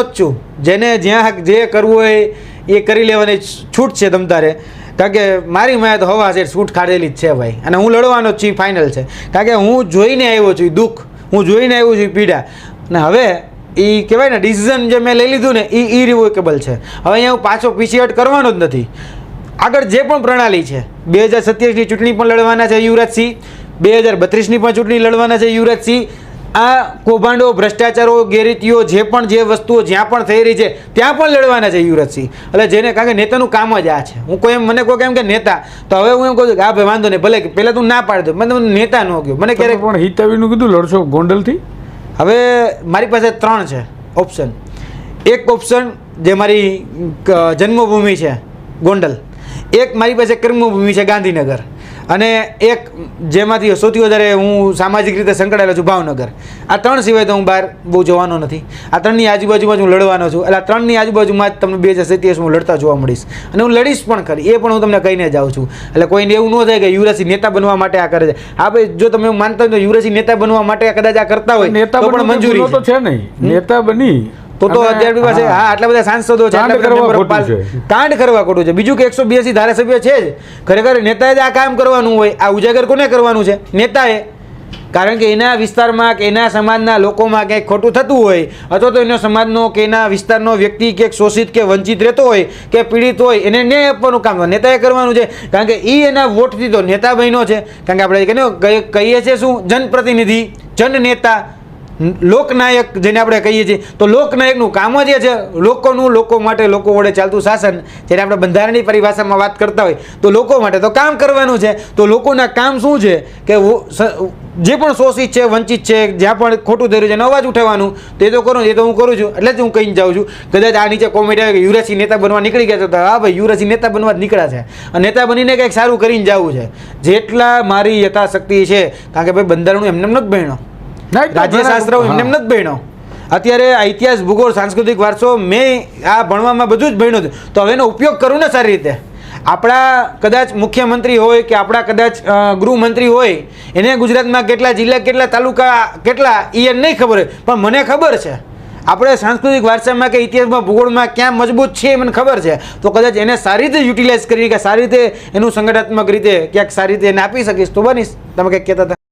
જ છું. જેને જ્યાં જે કરવું હોય એ કરી લેવાની છૂટ છે તમ તારે. કારણ કે મારી માયા તો હવા છે, છૂટ ખાડેલી જ છે ભાઈ. અને હું લડવાનો જ છું ફાઇનલ છે. કારણ કે હું જોઈને આવ્યો છું દુઃખ. હું જોઈને આવ્યો છું પીડા. અને હવે એ કહેવાય ને ડિસિઝન જે મેં લઈ લીધું ને એ ઇરિવોકેબલ છે. હવે અહીંયા હું પાછો પીછીહટ કરવાનો જ નથી. આગળ જે પણ પ્રણાલી છે, બે હજાર સત્યાવીસની ચૂંટણી પણ લડવાના છે યુવરાજસિંહ. બે હજાર બત્રીસની પણ ચૂંટણી લડવાના છે યુવરાજસિંહ. આ કૌભાંડો ભ્રષ્ટાચારો ગેરરીતિઓ જે પણ જે વસ્તુઓ જ્યાં પણ થઈ રહી છે ત્યાં પણ લડવાના છે યુવરાજસિંહ એટલે જેને કારણ કે નેતાનું કામ જ આ છે. હું કોઈ એમ મને કોઈ કેમ કે નેતા તો હવે હું એમ કહું છું કે આ ભાઈ વાંધો નહીં ભલે પહેલાં તું ના પાડી દો. મને મને નેતા ન કહ્યું મને ક્યારેક પણ હિતાવીનું કીધું લડશો ગોંડલથી? હવે મારી પાસે ત્રણ છે ઓપ્શન એક ઓપ્શન જે મારી જન્મભૂમિ છે ગોંડલ. એક મારી પાસે કર્મભૂમિ છે ગાંધીનગર. અને એક જેમાંથી સૌથી વધારે હું સામાજિક રીતે સંકળાયેલો છું ભાવનગર. આ ત્રણ સિવાય તો હું બહાર બહુ જવાનો નથી. આ ત્રણની આજુબાજુમાં જ હું લડવાનો છું. એટલે આ ત્રણની આજુબાજુમાં જ તમને બે હજાર સત્યાવીસ હું લડતા જોવા મળીશ. અને હું લડીશ પણ ખરી. એ પણ હું તમને કહીને જાઉં છું. એટલે કોઈને એવું ન થાય કે યુવરાજસિંહ નેતા બનવા માટે આ કરે છે. હા ભાઈ જો તમે માનતા હોય તો યુવરાજસિંહ નેતા બનવા માટે કદાચ આ કરતા હોય નેતા પણ મંજૂરી તો છે. નહીં. નેતા બની તો તો અને- પાસે હા. આટલા બધા સાંસદો છે કાંડ કરવા ખોટું છે. કાંડ કરવા ખોટું છે. બીજું કે એકસો બ્યાસી ધારાસભ્ય છે જ. ખરેખર નેતાએ જ આ કામ કરવાનું હોય. આ ઉજાગર કોને કરવાનું છે? નેતાએ. કારણ કે એના વિસ્તારમાં કે એના સમાજના લોકોમાં કંઈક ખોટું થતું હોય અથવા તો એનો સમાજનો કે એના વિસ્તારનો વ્યક્તિ કે શોષિત કે વંચિત રહેતો હોય કે પીડિત હોય એને ન્યાય આપવાનું કામ નેતાએ કરવાનું છે. કારણ કે એ એના વોટથી તો નેતા બન્યો છે. કારણ કે આપણે કહીએ કહીએ છીએ શું? જનપ્રતિનિધિ જન નેતા લોકનાયક જેને આપણે કહીએ છીએ, તો લોકનાયકનું કામ જ એ છે. લોકોનું, લોકો માટે લોકો વડે ચાલતું શાસન જ્યારે આપણે બંધારણની પરિભાષામાં વાત કરતા હોય, તો લોકો માટે તો કામ કરવાનું છે. તો લોકોના કામ શું છે? કે જે પણ શોષિત છે, વંચિત છે, જ્યાં પણ ખોટું રહ્યું છે અવાજ ઉઠાવવાનું. તે તો કરું, એ તો હું કરું છું. એટલે જ હું કહીને જાઉં છું. કદાચ આ નીચે કોમેડી આવે કે યુવરાજસિંહ નેતા બનવા નીકળી ગયા તો હા ભાઈ, યુવરાજસિંહ નેતા બનવા જ નીકળ્યા છે. અને નેતા બનીને કંઈક સારું કરીને જવું છે. જેટલા મારી યથાશક્તિ છે, કારણ કે ભાઈ બંધારણ એમને એમ નથી તો રાજ્યશાસ્ત્ર ઘણા- એમને એમ નથી ભણ્યો. અત્યારે ઇતિહાસ ભૂગોળ સાંસ્કૃતિક વારસો મેં આ ભણવામાં બધું જ ભણ્યું હતું. તો હવે એનો ઉપયોગ કરું ને સારી રીતે? આપણા કદાચ મુખ્યમંત્રી હોય કે આપણા કદાચ ગૃહમંત્રી હોય એને ગુજરાતમાં કેટલા જિલ્લા કેટલા તાલુકા કેટલા એ એને નહીં ખબર હોય પણ મને ખબર છે. આપણે સાંસ્કૃતિક વારસામાં કે ઇતિહાસમાં ભૂગોળમાં ક્યાં મજબૂત છે એ મને ખબર છે. તો કદાચ એને સારી રીતે યુટિલાઇઝ કરી કે સારી રીતે એનું સંગઠનાત્મક રીતે ક્યાંક સારી રીતે એને આપી શકીશ. તો બનીશ. તમે કંઈક કહેતા હતા?